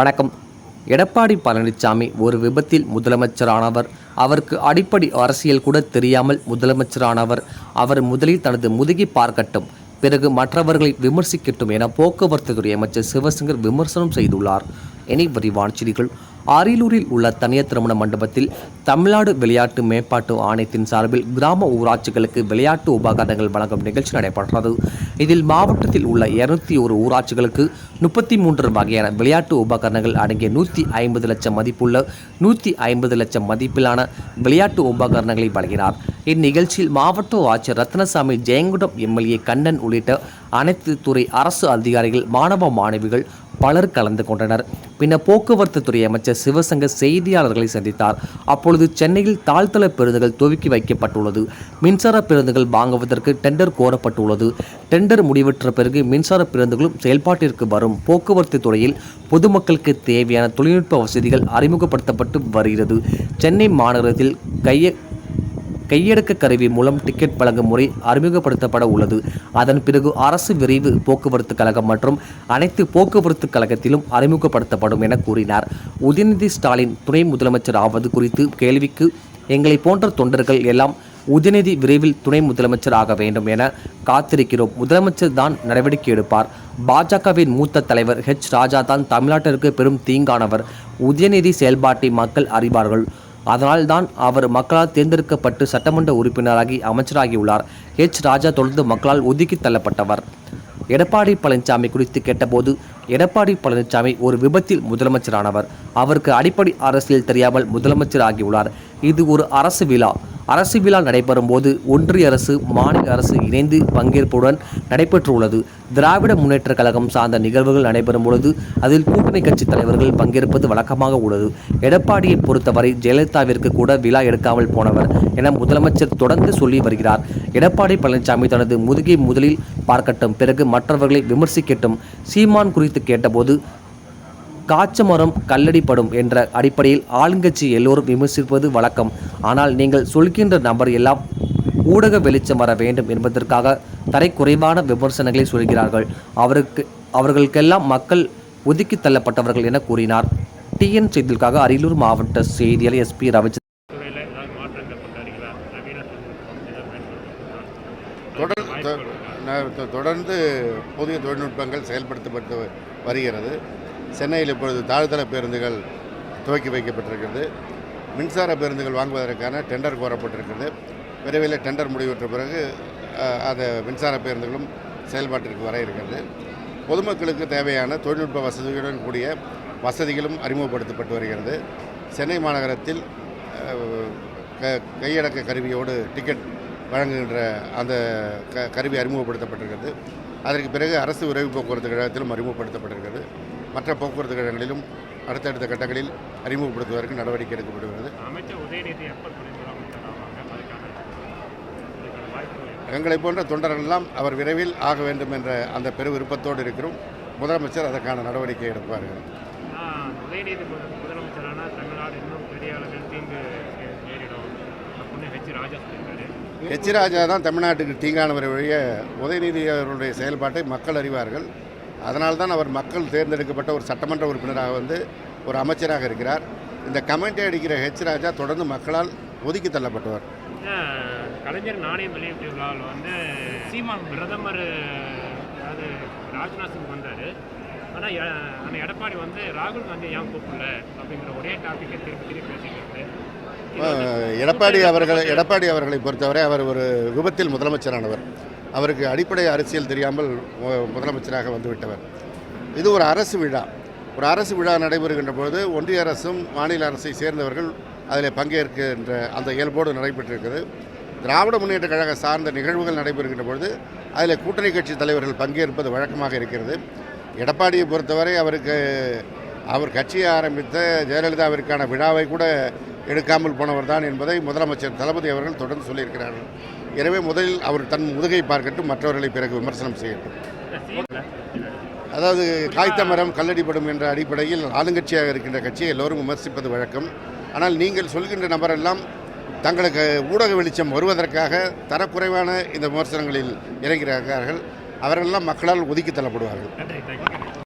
வணக்கம். எடப்பாடி பழனிசாமி ஒரு விபத்தில் முதலமைச்சரானவர். அவருக்கு அடிப்படை அரசியல் கூட தெரியாமல் முதலமைச்சரானவர். அவர் முதலில் தனது முதுகி பார்க்கட்டும் பிறகு மற்றவர்களை விமர்சிக்கட்டும் என போக்குவரத்து துறை அமைச்சர் சிவசங்கர் விமர்சனம் செய்துள்ளார். இனி விரிவான செய்திகள் அரியலூரில் உள்ள தனியார் திருமண மண்டபத்தில் தமிழ்நாடு விளையாட்டு மேம்பாட்டு ஆணையத்தின் சார்பில் கிராம ஊராட்சிகளுக்கு விளையாட்டு உபகரணங்கள் வழங்கும் நிகழ்ச்சி நடைபெற்றது. இதில் மாவட்டத்தில் உள்ள இருநூத்தி ஒரு ஊராட்சிகளுக்கு முப்பத்தி மூன்று வகையான விளையாட்டு உபகரணங்கள் அடங்கிய நூற்றி ஐம்பது லட்சம் மதிப்புள்ள நூற்றி ஐம்பது லட்சம் மதிப்பிலான விளையாட்டு உபகரணங்களை வழங்கினார். இந்நிகழ்ச்சியில் மாவட்ட ஆட்சியர் ரத்னசாமி ஜெயங்குடம் எம்எல்ஏ கண்ணன் உள்ளிட்ட அனைத்து துறை அரசு அதிகாரிகள் மாணவ மாணவிகள் பலர் கலந்து கொண்டனர். பின்னர் போக்குவரத்து துறை அமைச்சர் சிவசங்கர் செய்தியாளர்களை சந்தித்தார். அப்பொழுது சென்னையில் தாழ்த்தள பேருந்துகள் துவக்கி வைக்கப்பட்டுள்ளது. மின்சார பேருந்துகள் வாங்குவதற்கு டெண்டர் கோரப்பட்டுள்ளது. டெண்டர் முடிவற்ற பிறகு மின்சார பேருந்துகளும் செயல்பாட்டிற்கு வரும். போக்குவரத்து துறையில் பொதுமக்களுக்கு தேவையான தொழில்நுட்ப வசதிகள் அறிமுகப்படுத்தப்பட்டு வருகிறது. சென்னை மாநகரத்தில் கைய கையடக்க கருவி மூலம் டிக்கெட் வழங்கும் முறை அறிமுகப்படுத்தப்பட உள்ளது. அதன் பிறகு அரசு விரைவு போக்குவரத்து கழகம் மற்றும் அனைத்து போக்குவரத்து கழகத்திலும் அறிமுகப்படுத்தப்படும் என கூறினார். உதயநிதி ஸ்டாலின் துணை முதலமைச்சர் ஆவது குறித்து கேள்விக்கு எங்களை போன்ற தொண்டர்கள் எல்லாம் உதயநிதி விரைவில் துணை முதலமைச்சர் ஆக வேண்டும் என காத்திருக்கிறோம். முதலமைச்சர் தான் நடவடிக்கை எடுப்பார். பாஜகவின் மூத்த தலைவர் ஹெச் ராஜா தான் தமிழ்நாட்டிற்கு பெரும் தீங்கானவர். உதயநிதி செயல்பாட்டை மக்கள் அறிவார்கள். அதனால் தான் அவர் மக்களால் தேர்ந்தெடுக்கப்பட்டு சட்டமன்ற உறுப்பினராகி அமைச்சராகியுள்ளார். ஹெச் ராஜா தொடர்ந்து மக்களால் ஒதுக்கி தள்ளப்பட்டவர். எடப்பாடி பழனிசாமி குறித்து கேட்டபோது எடப்பாடி பழனிசாமி ஒரு விபத்தில் முதலமைச்சரானவர். அவருக்கு அடிப்படை அரசியல் தெரியாமல் முதலமைச்சர் ஆகியுள்ளார் இது ஒரு அரசு விழா. அரசு விழா நடைபெறும் போது ஒன்றிய அரசு மாநில அரசு இணைந்து பங்கேற்புடன் நடைபெற்றுள்ளது. திராவிட முன்னேற்ற கழகம் சார்ந்த நிகழ்வுகள் நடைபெறும் பொழுது அதில் கூட்டணி கட்சி தலைவர்கள் பங்கேற்பது வழக்கமாக உள்ளது. எடப்பாடியை பொறுத்தவரை ஜெயலலிதாவிற்கு கூட விழா எடுக்காமல் போனவர் என முதலமைச்சர் தொடர்ந்து சொல்லி வருகிறார். எடப்பாடி பழனிசாமி தனது முதுகை முதலில் பார்க்கட்டும் பிறகு மற்றவர்களை விமர்சிக்கட்டும் சீமான் குறித்து கேட்டபோது காய்ச்ச மரம் கல்லடிப்படும் என்ற அடிப்படையில் ஆளுங்கட்சி எல்லோரும் விமர்சிப்பது வழக்கம். ஆனால் நீங்கள் சொல்கின்ற நபர் எல்லாம் ஊடக வெளிச்சம் வர வேண்டும் என்பதற்காக தரைக்குறைவான விமர்சனங்களை சொல்கிறார்கள். அவருக்கு அவர்களுக்கெல்லாம் மக்கள் ஒதுக்கி தள்ளப்பட்டவர்கள் என கூறினார். டிஎன் செய்திகளுக்காக அரியலூர் மாவட்ட செய்தியாளர் எஸ்பி ரவிச்சந்திரன். தொடர்ந்து புதிய தொழில்நுட்பங்கள் செயல்படுத்தப்பட்டு வருகிறது. சென்னையில் இப்பொழுது தாழ்தள பேருந்துகள் துவக்கி வைக்கப்பட்டிருக்கிறது. மின்சார பேருந்துகள் வாங்குவதற்கான டெண்டர் கோரப்பட்டிருக்கிறது. விரைவில் டெண்டர் முடிவுற்ற பிறகு அந்த மின்சார பேருந்துகளும் செயல்பாட்டிற்கு வர இருக்கிறது. பொதுமக்களுக்கு தேவையான தொழில்நுட்ப வசதிகளுடன் கூடிய வசதிகளும் அறிமுகப்படுத்தப்பட்டு வருகிறது. சென்னை மாநகரத்தில் க கையடக்க கருவியோடு டிக்கெட் வழங்குகின்ற அந்த க கருவி அறிமுகப்படுத்தப்பட்டிருக்கிறது. அதற்கு பிறகு அரசு விரைவு போக்குவரத்து கழகத்திலும் அறிமுகப்படுத்தப்பட்டிருக்கிறது. மற்ற போக்குவரத்து கழகங்களிலும் அடுத்தடுத்த கட்டங்களில் அறிமுகப்படுத்துவதற்கு நடவடிக்கை எடுக்கப்படுகிறது. எங்களை போன்ற தொண்டர்களெல்லாம் அவர் விரைவில் ஆக வேண்டும் என்ற அந்த பெரு விருப்பத்தோடு இருக்கிறோம். முதலமைச்சர் அதற்கான நடவடிக்கை எடுப்பார்கள். உதயநிதி முத- முதலமைச்சரானா தமிழ்நாடு இன்னும் பெரிய அளவில் தீங்கு நே- நேரிடும். அப்படின்னு ஹெச் ராஜா சொல்லியிருக்காரு. எச் ராஜா தான் தமிழ்நாட்டுக்கு தீங்கானவர் வழிய உதயநிதி அவருடைய செயல்பாட்டை மக்கள் அறிவார்கள். அதனால்தான் அவர் மக்கள் தேர்ந்தெடுக்கப்பட்ட ஒரு சட்டமன்ற உறுப்பினராக வந்து ஒரு அமைச்சராக இருக்கிறார். இந்த கமெண்ட்டை அடிக்கிற ஹெச் ராஜா தொடர்ந்து மக்களால் ஒதுக்கி தள்ளப்பட்டவர். கலைஞர் நாணயம் வெளியிட்ட விழாவில் வந்து சீமான். பிரதமர் அதாவது ராஜ்நாத் சிங் வந்தார். ஆனால் அந்த எடப்பாடி வந்து ராகுல் காந்தி ஏன் கூப்பிடல அப்படிங்கிற ஒரே டாப்பிக்கை திருப்பி திருப்பி பேசிக்கிறது எடப்பாடி அவர்களை எடப்பாடி அவர்களை பொறுத்தவரை அவர் ஒரு விபத்தில் முதலமைச்சரானவர். அவருக்கு அடிப்படை அரசியல் தெரியாமல் முதலமைச்சராக வந்துவிட்டவர். இது ஒரு அரசு விழா. ஒரு அரசு விழா நடைபெறுகின்ற பொழுது ஒன்றிய அரசும் மாநில அரசை சேர்ந்தவர்கள் அதில் பங்கேற்கின்ற அந்த இயல்போடு நடைபெற்றிருக்கிறது. திராவிட முன்னேற்ற கழக சார்ந்த நிகழ்வுகள் நடைபெறுகின்ற பொழுது அதில் கூட்டணி கட்சி தலைவர்கள் பங்கேற்பது வழக்கமாக இருக்கிறது. எடப்பாடியை பொறுத்தவரை அவருக்கு அவர் கட்சியை ஆரம்பித்த ஜெயலலிதாவிற்கான விழாவை கூட எடுக்காமல் போனவர் தான் என்பதை முதலமைச்சர் தளபதி அவர்கள் தொடர்ந்து சொல்லியிருக்கிறார்கள். எனவே முதலில் அவர் தன் முதுகை பார்க்கட்டும் மற்றவர்களை பிறகு விமர்சனம் செய்யட்டும். அதாவது காய்த்த மரம் கல்லடிப்படும் என்ற அடிப்படையில் ஆளுங்கட்சியாக இருக்கின்ற கட்சியை எல்லோரும் விமர்சிப்பது வழக்கம். ஆனால் நீங்கள் சொல்கின்ற நபரெல்லாம் தங்களுக்கு ஊடக வெளிச்சம் வருவதற்காக தரக்குறைவான இந்த விமர்சனங்களில் இறங்கிறார்கள். அவர்களெல்லாம் மக்களால் ஒதுக்கி தள்ளப்படுவார்கள்.